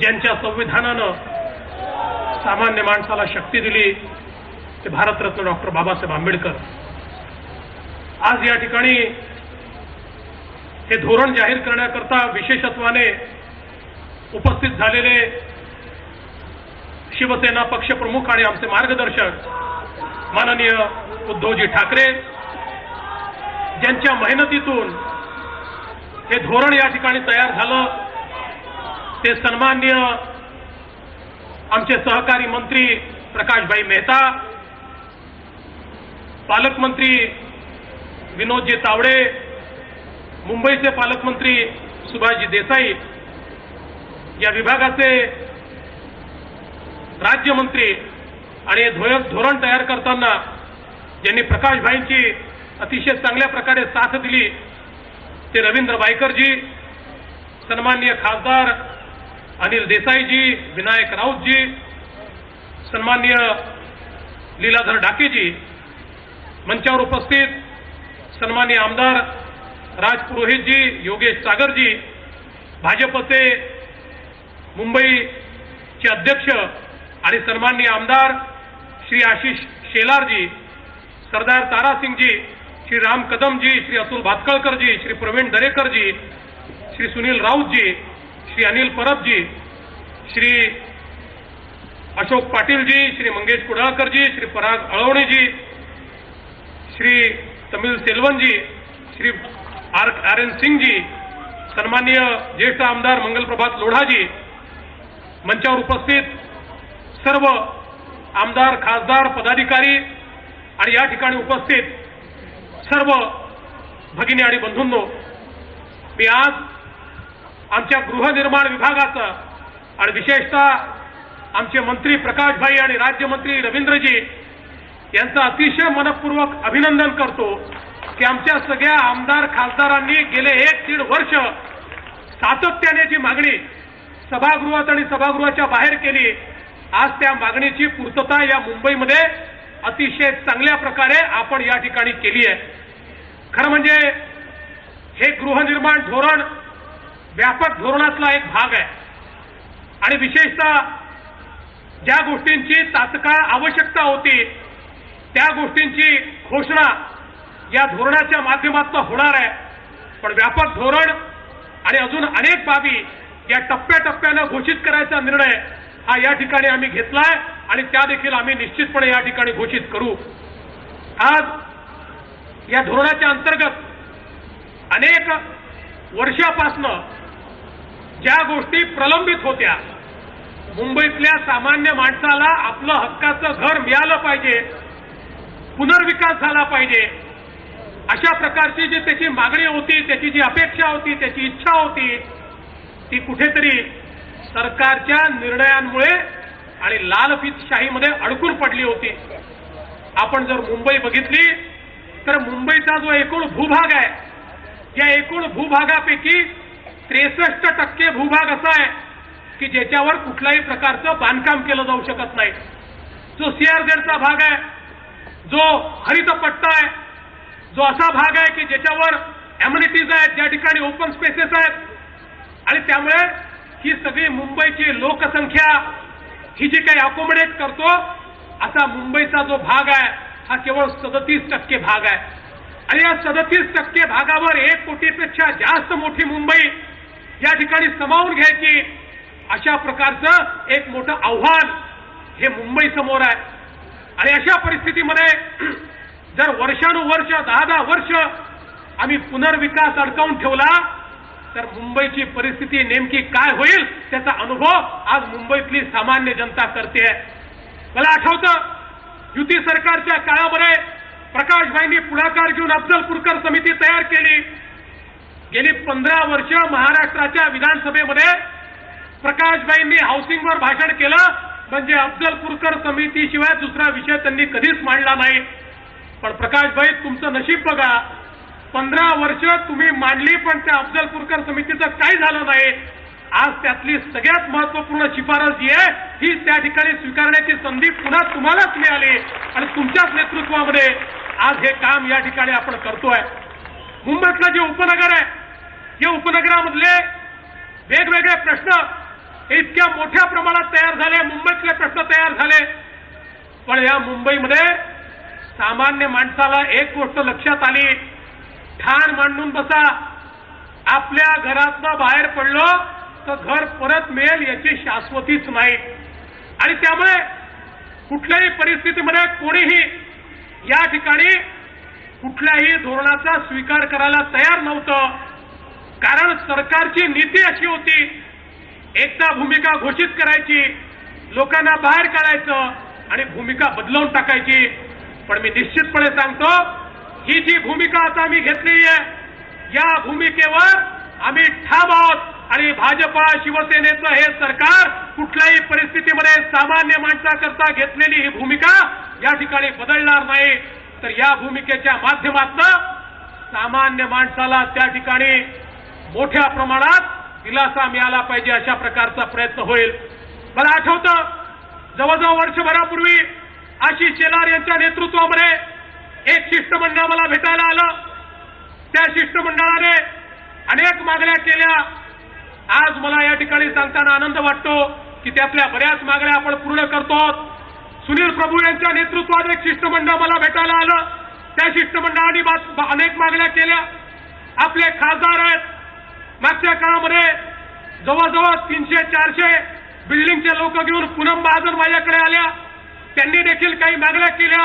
ज्यांच्या संविधानानं सामान्य माणसाला शक्ती दिली ते भारतरत्न डॉक्टर बाबासाहेब आंबेडकर. आज या ठिकाणी हे धोरण जाहीर करण्याकरता विशेषत्वाने उपस्थित झालेले शिवसेना पक्षप्रमुख आणि आमचे मार्गदर्शक माननीय उद्धवजी ठाकरे ज्यांच्या मेहनतीतून हे धोरण या ठिकाणी तयार झालं. ते सन्मान्य आमचे सहकारी मंत्री प्रकाशभाई मेहता पालकमंत्री विनोदजी तावडे मुंबईचे पालकमंत्री सुभाषजी देसाई या विभागाचे राज्यमंत्री आणि धोरण धोरण तयार करताना ज्यांनी प्रकाशभाईंची अतिशय चांगल्या प्रकारे साथ दिली. ते रवींद्र बायकरजी सन्माननीय खासदार अनिल देसाईजी विनायक राऊतजी सन्माननीय लीलाधर डाकेजी मंचावर उपस्थित सन्माननीय आमदार राज पुरोहितजी योगेश सागरजी भाजपचे मुंबईचे अध्यक्ष आणि सन्माननीय आमदार श्री आशिष शेलारजी सरदार तारासिंगजी श्री राम कदमजी श्री अतुल भातकळकरजी श्री प्रवीण दरेकरजी श्री सुनील राऊतजी श्री अनिल परबजी श्री अशोक पाटीलजी श्री मंगेश कुडाळकरजी श्री पराग अळवणेजी श्री तमिल सेल्वनजी श्री आर आर एन सिंगजी सन्माननीय ज्येष्ठ आमदार मंगलप्रभात लोढाजी मंचावर उपस्थित सर्व आमदार खासदार पदाधिकारी आणि या ठिकाणी उपस्थित सर्व भगिनी आणि बंधूंनो मी आज आमच्या गृहनिर्माण विभागाचं आणि विशेषतः आमचे मंत्री प्रकाशभाई आणि राज्यमंत्री रवींद्रजी यांचं अतिशय मनपूर्वक अभिनंदन करतो की आमच्या सगळ्या आमदार खासदारांनी गेले एक दीड वर्ष सातत्याने जी मागणी सभागृहात आणि सभागृहाच्या बाहेर केली आज त्या मागणीची पूर्तता या मुंबईमध्ये अतिशय चांगल्या प्रकारे आपण या ठिकाणी केली आहे. खरं म्हणजे हे गृहनिर्माण धोरण व्यापक धोरणातला एक भाग आहे. आणि विशेषतः ज्या गोष्टींची तात्काळ आवश्यकता होती त्या गोष्टींची घोषणा या धोरणाच्या माध्यमातून होणार आहे. पण व्यापक धोरण आणि अजून अनेक बाबी या टप्प्याटप्प्यानं घोषित करायचा निर्णय हा या ठिकाणी आम्ही घेतलाय आणि त्या देखील आम्ही निश्चितपणे या ठिकाणी घोषित करू. आज या धोरणाच्या अंतर्गत अनेक वर्षापासनं ज्या गोष्टी प्रलंबित होत्या मुंबईतल्या सामान्य माणसाला आपलं हक्काचं घर मिळालं पाहिजे पुनर्विकास झाला पाहिजे अशा प्रकारची जी त्याची मागणी होती त्याची जी अपेक्षा होती त्याची इच्छा होती ती कुठेतरी सरकारच्या निर्णयांमुळे आणि लालफितशाहीमध्ये अडकून पडली होती. आपण जर मुंबई बघितली तर मुंबईचा जो एकूण भूभाग आहे या एकूण भूभागापैकी त्रेसष्ट टक्के भूभाग असा आहे की ज्याच्यावर कुठल्याही प्रकारचं बांधकाम केलं जाऊ शकत नाही. जो सीआरझेडचा भाग आहे जो हरित पट्टा आहे जो असा भाग आहे की ज्याच्यावर ॲम्युनिटीज आहेत ज्या ठिकाणी ओपन स्पेसेस आहेत आणि त्यामुळे ही सगळी मुंबईची लोकसंख्या ही जी काही अकोमोडेट करतो असा मुंबईचा जो भाग आहे हा केवळ सदतीस टक्के भाग आहे. आणि या सदतीस टक्के भागावर एक कोटीपेक्षा जास्त मोठी मुंबई या ठिकाणी समावून घ्यायची. अशा प्रकारचं एक मोठं आव्हान हे मुंबई समोर आहे. आणि अशा परिस्थितीमध्ये जर वर्षानुवर्ष दहा दहा वर्ष आम्ही पुनर्विकास अडकावून ठेवला तर मुंबईची परिस्थिती नेमकी काय होईल त्याचा अनुभव आज मुंबईतली सामान्य जनता करते मला आठवतं युती सरकारच्या काळामध्ये प्रकाशभाईंनी पुढाकार घेऊन अफजलपूरकर समिती तयार केली. गेली पंधरा वर्ष महाराष्ट्राच्या विधानसभेमध्ये प्रकाशभाईंनी हाऊसिंगवर भाषण केलं. म्हणजे अफजलपूरकर समितीशिवाय दुसरा विषय त्यांनी कधीच मांडला नाही. पण प्रकाशभाई तुमचं नशीब बघा. पंधरा वर्ष तुम्ही मांडली पण त्या अफजलपूरकर समितीचं काही झालं नाही. आज त्यातली सगळ्यात महत्त्वपूर्ण शिफारस जी आहे ही त्या ठिकाणी स्वीकारण्याची संधी पुन्हा तुम्हालाच मिळाली. आणि तुमच्याच नेतृत्वामध्ये आज हे काम या ठिकाणी आपण करतोय. मुंबईतलं जे उपनगर आहे या उपनगरामधले वेगवेगळे प्रश्न हे इतक्या मोठ्या प्रमाणात तयार झाले मुंबईतले प्रश्न तयार झाले. पण या मुंबईमध्ये सामान्य माणसाला एक गोष्ट लक्षात आली ठाण मांडून बसा. आपल्या घरातनं बाहेर पडलो तर घर परत मिळेल याची शाश्वतीच नाही. आणि त्यामुळे कुठल्याही परिस्थितीमध्ये कोणीही या ठिकाणी कुठल्याही धोरणाचा स्वीकार करायला तयार नव्हतं. कारण सरकारची नीती अशी होती एकदा भूमिका घोषित करायची लोकांना बाहेर काढायचं आणि भूमिका बदलवून टाकायची. पण मी निश्चितपणे सांगतो ही जी भूमिका आता आम्ही घेतली आहे या भूमिकेवर आम्ही ठाम आहोत आणि भाजपा शिवसेनेचं हे सरकार कुठल्याही परिस्थितीमध्ये सामान्य माणसाकरता घेतलेली ही भूमिका या ठिकाणी बदलणार नाही. तर या भूमिकेच्या माध्यमातून सामान्य माणसाला त्या ठिकाणी मोठ्या प्रमाणात दिलासा मिळाला पाहिजे अशा प्रकारचा प्रयत्न होईल. मला आठवतं जवळजवळ वर्षभरापूर्वी आशिष शेलार यांच्या नेतृत्वामध्ये एक शिष्टमंडळ मला भेटायला आलं. त्या शिष्टमंडळाने अनेक मागण्या केल्या. आज मला या ठिकाणी सांगताना आनंद वाटतो की त्यातल्या बऱ्याच मागण्या आपण पूर्ण करतो सुनील प्रभू यांच्या नेतृत्वात एक शिष्टमंडळ मला भेटायला आलं. त्या शिष्टमंडळाने अनेक मागण्या केल्या. आपले खासदार आहेत. मागच्या काळामध्ये जवळजवळ तीनशे चारशे बिल्डिंगचे लोक घेऊन पूनम महाजन माझ्याकडे आल्या. त्यांनी देखील काही मागण्या केल्या.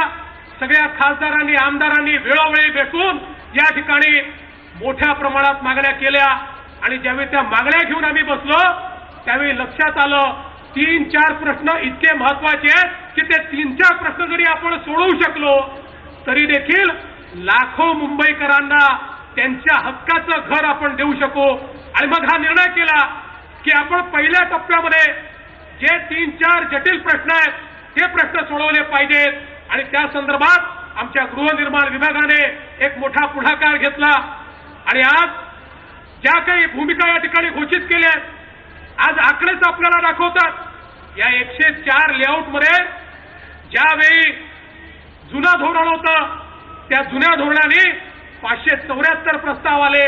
सगळ्या खासदारांनी आमदारांनी वेळोवेळी भेटून या ठिकाणी मोठ्या प्रमाणात मागण्या केल्या. आणि ज्यावेळी त्या मागण्या घेऊन आम्ही बसलो त्यावेळी लक्षात आलं तीन चार प्रश्न इतके महत्त्वाचे आहेत. की ते तीन चार प्रश्न जरी आपण सोडवू शकलो तरी देखील लाखो मुंबईकरांना त्यांच्या हक्काचं घर आपण देऊ शकू. आणि मग हा निर्णय केला की आपण पहिल्या टप्प्यामध्ये जे तीन चार जटिल प्रश्न आहेत ते प्रश्न सोडवले पाहिजेत. आणि त्या संदर्भात आमच्या गृहनिर्माण विभागाने एक मोठा पुढाकार घेतला. आणि आज ज्या काही भूमिका या ठिकाणी घोषित केल्या आहेत आज आकडेच आपल्याला दाखवतात. या एकशे चार लेआउटमध्ये ज्यावेळी जुनं धोरण होतं त्या जुन्या धोरणाने पाचशे चौऱ्याहत्तर प्रस्ताव आले.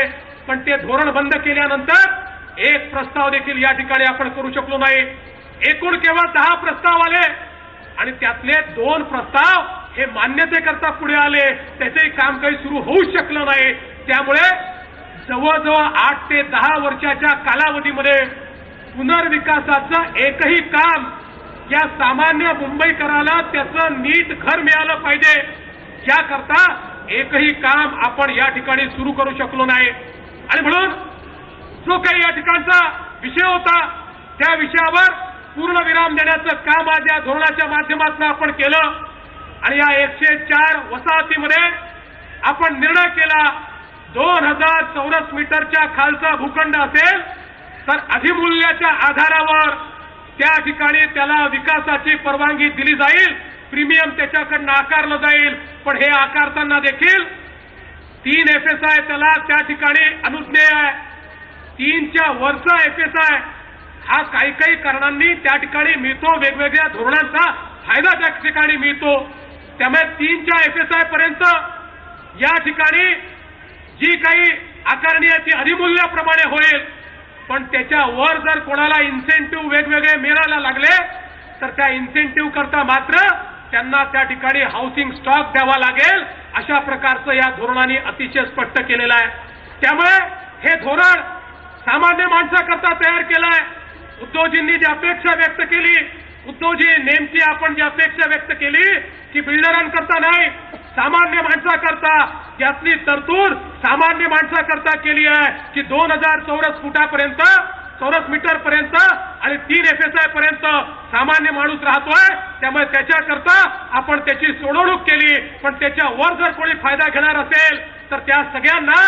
पण ते धोरण बंद केल्यानंतर एक प्रस्ताव देखील या ठिकाणी आपण करू शकलो नाही. एकूण केवळ दहा प्रस्ताव आले आणि त्यातले दोन प्रस्ताव हे मान्यतेकरता पुढे आले. त्याचंही काम काही सुरू होऊच शकलं नाही. त्यामुळे जवळजवळ आठ ते दहा वर्षाच्या कालावधीमध्ये पुनर्विकासाचं एकही काम या सामान्य मुंबईकराला त्याचं नीट घर मिळालं पाहिजे याकरता एकही काम आपण या ठिकाणी सुरू करू शकलो नाही. आणि म्हणून जो काही या ठिकाणचा विषय होता त्या विषयावर पूर्ण विराम देण्याचं काम आज या धोरणाच्या माध्यमातून आपण केलं. आणि या एकशे चार वसाहतीमध्ये आपण निर्णय केला दोन हजार चौरस मीटरच्या खालचा भूखंड असेल तर अधिमूल्याच्या आधारावर त्या ठिकाणी त्याला विकासाची परवानगी दिली जाईल प्रीमियम त्याच्याकडनं आकारलं जाईल. पण हे आकारताना देखील तीन एफ एस आय त्याला त्या ठिकाणी अनुज्ञेय आहे. तीनच्या वरचा एफ एस आय हा काही काही कारणांनी त्या ठिकाणी मिळतो वेगवेगळ्या धोरणांचा फायदा त्या ठिकाणी मिळतो. त्यामुळे तीनच्या एफ एस आय पर्यंत या ठिकाणी जी काही आकारणी आहे ती अधिमूल्याप्रमाणे होईल. पण त्याच्यावर जर कोणाला इन्सेंटिव्ह वेगवेगळे मिळायला लागले तर त्या इन्सेंटिव्ह करता मात्र त्यांना त्या ठिकाणी हाऊसिंग स्टॉक द्यावा लागेल. अशा प्रकारचं या धोरणाने अतिशय स्पष्ट केलेलं आहे. त्यामुळे हे धोरण सामान्य माणसाकरता तयार केलं आहे. उद्धवजींनी जी अपेक्षा व्यक्त केली उद्धवजी नेमकी आपण जी अपेक्षा व्यक्त केली की बिल्डरांकरता नाही सामान्य माणसाकरता यातली तरतूद सामान्य माणसाकरता केली आहे की दोन हजार चौरस फुटापर्यंत चौरस मीटर पर्यंत आणि तीन एफ एस आय पर्यंत सामान्य माणूस राहतोय. त्यामुळे त्याच्याकरता आपण त्याची सोडवणूक केली. पण त्याच्या वर जर कोणी फायदा घेणार असेल तर त्या सगळ्यांना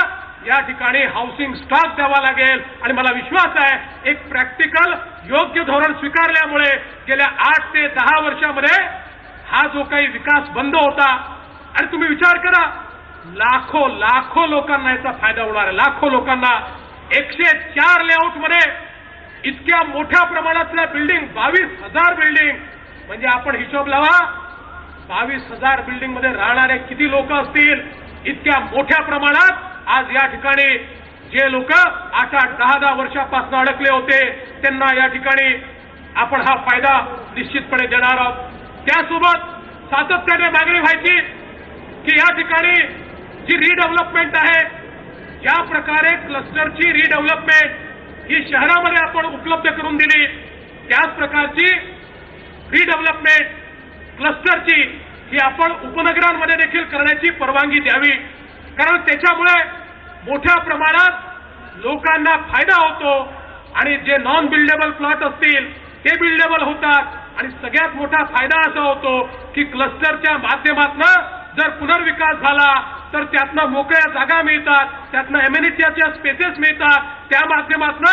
या ठिकाणी हाऊसिंग स्टॉक द्यावा लागेल. आणि मला विश्वास आहे एक प्रॅक्टिकल योग्य धोरण स्वीकारल्यामुळे गेल्या आठ ते दहा वर्षामध्ये हा जो काही विकास बंद होता आणि तुम्ही विचार करा लाखो लाखो लोकांना याचा फायदा होणार आहे. लाखो लोकांना एकशे चार लेआउटमध्ये इतक्या मोठ्या प्रमाणातल्या बिल्डिंग बावीस हजार बिल्डिंग म्हणजे आपण हिशोब लावा बावीस हजार बिल्डिंगमध्ये राहणारे किती लोक असतील? इतक्या मोठ्या प्रमाणात आज या ठिकाणी जे लोक आठ आठ दहा दहा वर्षापासून अडकले होते त्यांना या ठिकाणी आपण हा फायदा निश्चितपणे देणार आहोत. त्यासोबत सातत्याने मागणी व्हायची की या ठिकाणी जी रिडेव्हलपमेंट आहे ज्या प्रकारे क्लस्टरची रिडेव्हलपमेंट ही शहरामध्ये आपण उपलब्ध करून दिली. त्याच प्रकारची रिडेव्हलपमेंट क्लस्टरची ही आपण उपनगरांमध्ये देखील करण्याची परवानगी द्यावी. कारण त्याच्यामुळे मोठ्या प्रमाणात लोकांना फायदा होतो आणि जे नॉन बिल्डेबल प्लॉट असतील ते बिल्डेबल होतात. आणि सगळ्यात मोठा फायदा असा होतो की क्लस्टरच्या माध्यमातून जर पुनर्विकास झाला तर त्यातनं मोकळ्या जागा मिळतात त्यातनं एम्युनिटीच्या स्पेसेस मिळतात. त्या माध्यमातून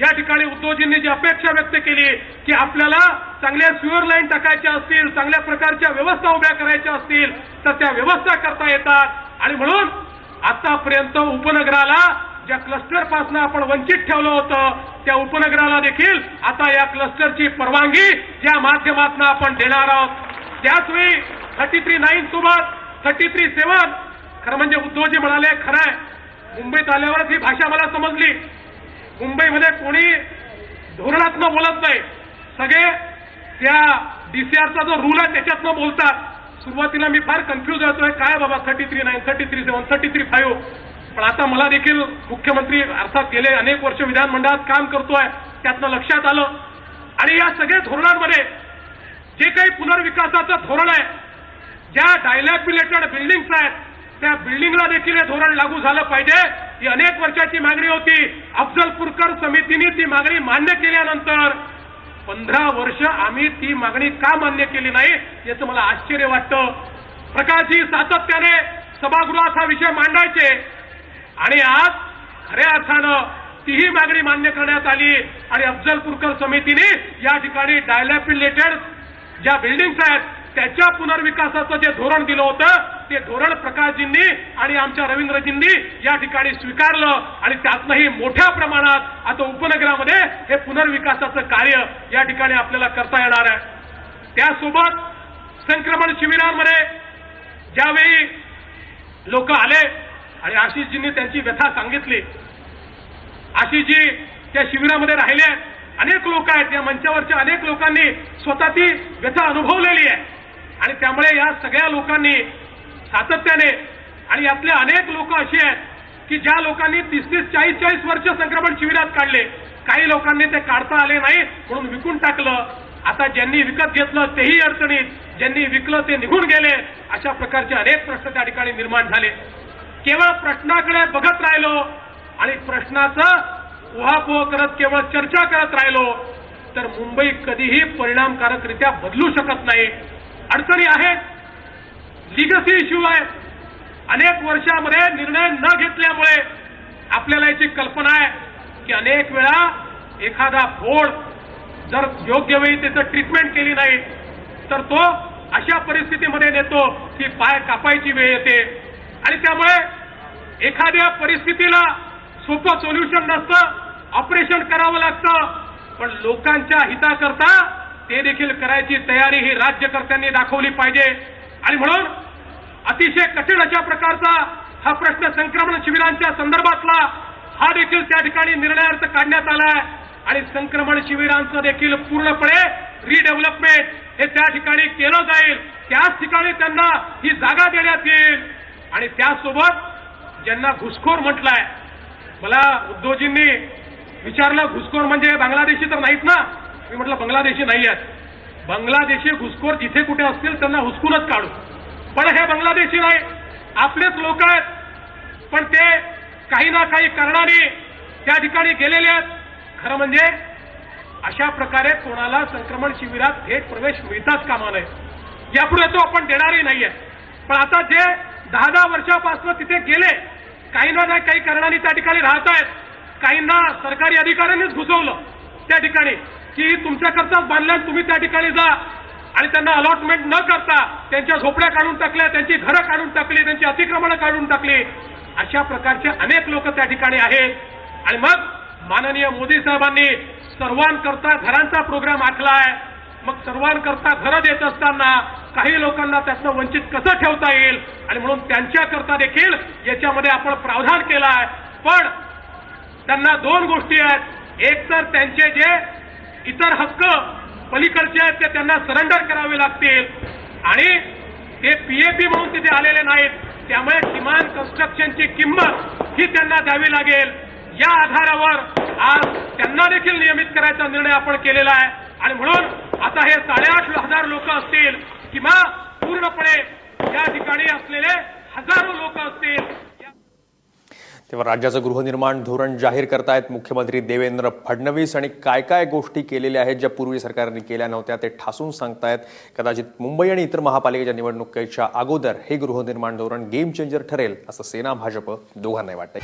या ठिकाणी उद्योजींनी जी अपेक्षा व्यक्त केली की आपल्याला चांगल्या स्युअर लाईन टाकायच्या असतील चांगल्या प्रकारच्या व्यवस्था उभ्या करायच्या असतील तर त्या व्यवस्था करता येतात. आणि म्हणून आतापर्यंत उपनगराला ज्या क्लस्टरपासून आपण वंचित ठेवलं होतं त्या उपनगराला देखील आता या क्लस्टरची परवानगी या माध्यमातून आपण देणार आहोत. त्याचवेळी थर्टी थ्री नाईन सोबत थर्टी थ्री सेवन. खरं म्हणजे उद्धवजी म्हणाले खरं आहे मुंबईत आल्यावरच ही भाषा मला समजली. मुंबईमध्ये कोणी धोरणातनं बोलत नाही. सगळे त्या डीसीआरचा जो रूल आहे त्याच्यातनं बोलतात. सुरुवातीला मी फार कन्फ्युज होतोय काय बाबा thirty three nine thirty three seven thirty three five? पण आता मला देखील मुख्यमंत्री अर्थात गेले अनेक वर्ष विधानमंडळात काम करतोय त्यातनं लक्षात आलं. आणि या सगळ्या धोरणांमध्ये जे काही पुनर्विकासाचं धोरण आहे ज्या डायलॅबिलेटेड बिल्डिंग्स आहेत त्या बिल्डिंगला देखील हे धोरण लागू झालं पाहिजे. ही अनेक वर्षाची मागणी होती. अफजलपूरकर समितीने ती मागणी मान्य केल्यानंतर पंधरा वर्ष आम्ही ती मागणी का मान्य केली नाही याचं मला आश्चर्य वाटतं. प्रकाशजी सातत्याने सभागृहात हा विषय मांडायचे. आणि आज खऱ्या अर्थानं तीही मागणी मान्य करण्यात आली. आणि अफजलपूरकर समितीने या ठिकाणी डायलॅपिलेटेड ज्या बिल्डिंग्स आहेत त्याच्या पुनर्विकासाचं जे धोरण दिलं होतं ते धोरण प्रकाशजींनी आणि आमच्या रवींद्रजींनी या ठिकाणी स्वीकारलं आणि त्यातनंही मोठ्या प्रमाणात आता उपनगरामध्ये हे पुनर्विकासाचं कार्य या ठिकाणी आपल्याला करता येणार आहे. त्यासोबत संक्रमण शिबिरांमध्ये ज्यावेळी लोक आले आणि आशिषजींनी त्यांची व्यथा सांगितली आशिषजी त्या शिबिरामध्ये राहिले अनेक लोक आहेत या मंचावरच्या अनेक लोकांनी स्वतः ती व्यथा अनुभवलेली आहे. आणि त्यामुळे या सगळ्या लोकांनी सातत्याने आणि यातले अनेक लोक असे आहेत की ज्या लोकांनी तीस तीस चाळीस चाळीस वर्ष संक्रमण शिबिरात काढले काही लोकांनी ते काढता आले नाही म्हणून विकून टाकलं. आता ज्यांनी विकत घेतलं तेही अडचणीत ज्यांनी विकलं ते निघून गेले अशा प्रकारचे अनेक प्रश्न त्या ठिकाणी निर्माण झाले. केवळ प्रश्नाकडे बघत राहिलो आणि प्रश्नाचं उहापोह करत केवळ चर्चा करत राहिलो तर मुंबई कधीही परिणामकारकरित्या बदलू शकत नाही. अडचणी आहेत. लिगसी इश्यू आहेत. अनेक वर्षामध्ये निर्णय न घेतल्यामुळे आपल्याला याची कल्पना आहे की अनेक वेळा एखादा फोड जर योग्य वेळी त्याचं ट्रीटमेंट केली नाही तर तो अशा परिस्थितीमध्ये नेतो की पाय कापायची वेळ येते. आणि त्यामुळे एखाद्या परिस्थितीला सोपं सोल्युशन नसतं ऑपरेशन करावं लागतं. पण लोकांच्या हिताकरता ते देखील करायची तयारी ही राज्यकर्त्यांनी दाखवली पाहिजे. आणि म्हणून अतिशय कठीण अशा प्रकारचा हा प्रश्न संक्रमण शिबिरांच्या संदर्भातला हा देखील त्या ठिकाणी निर्णयार्थ काढण्यात आलाय आणि संक्रमण शिबिरांचं देखील पूर्णपणे रिडेव्हलपमेंट हे त्या ठिकाणी केलं जाईल. त्याच ठिकाणी त्यांना ही जागा देण्यात येईल. आणि त्यासोबत ज्यांना घुसखोर म्हटलंय मला उद्धवजींनी विचारलं घुसखोर म्हणजे बांगलादेशी तर नाहीत ना? मी म्हटलं बांगलादेशी नाही आहेत. बांगलादेशी घुसखोर जिथे कुठे असतील त्यांना हुसकूनच काढू. पण हे बांगलादेशी नाही. आपलेच लोक आहेत. पण ते काही ना काही कारणाने त्या ठिकाणी गेलेले आहेत. खरं म्हणजे अशा प्रकारे कोणाला संक्रमण शिबिरात थेट प्रवेश मिळताच कामा नये. यापुढे तो आपण देणारही नाहीये. पण आता जे दहा दहा वर्षापासून तिथे गेले काही ना नाही काही कारणाने त्या ठिकाणी राहत आहेत काहींना सरकारी अधिकाऱ्यांनीच घुसवलं त्या ठिकाणी. की तुमच्याकरताच बांधल्या तुम्ही त्या ठिकाणी जा. आणि त्यांना अलॉटमेंट न करता त्यांच्या झोपड्या काढून टाकल्या त्यांची घरं काढून टाकली त्यांची अतिक्रमणं काढून टाकली. अशा प्रकारचे अनेक लोक त्या ठिकाणी आहेत. आणि मग माननीय मोदी साहेबांनी सर्वांकरता घरांचा प्रोग्राम आखलाय. मग सर्वांकरता घरं देत असताना काही लोकांना त्यातनं वंचित कसं ठेवता येईल? आणि म्हणून त्यांच्याकरता देखील याच्यामध्ये आपण प्रावधान केलं आहे पण त्यांना दोन गोष्टी आहेत. एक तर त्यांचे जे इतर हक्क पलीकडचे आहेत ते त्यांना सरेंडर करावे लागतील. आणि ते पीएपी म्हणून तिथे आलेले नाहीत. त्यामुळे किमान कन्स्ट्रक्शनची किंमत ही त्यांना द्यावी लागेल. या आधारावर आज त्यांना देखील नियमित करायचा निर्णय आपण केलेला आहे. आणि म्हणून आता हे साडेआठ हजार लोक असतील किंवा पूर्णपणे या ठिकाणी असलेले हजारो लोक असतील तेव्हा राज्याचं गृहनिर्माण धोरण जाहीर करतायत मुख्यमंत्री देवेंद्र फडणवीस आणि काय काय गोष्टी केलेल्या आहेत ज्या पूर्वी सरकारने केल्या नव्हत्या ते ठासून सांगतायत. कदाचित मुंबई आणि इतर महापालिकेच्या निवडणुकीच्या अगोदर हे गृहनिर्माण धोरण गेम चेंजर ठरेल असं सेना भाजप दोघांनाही वाटतंय.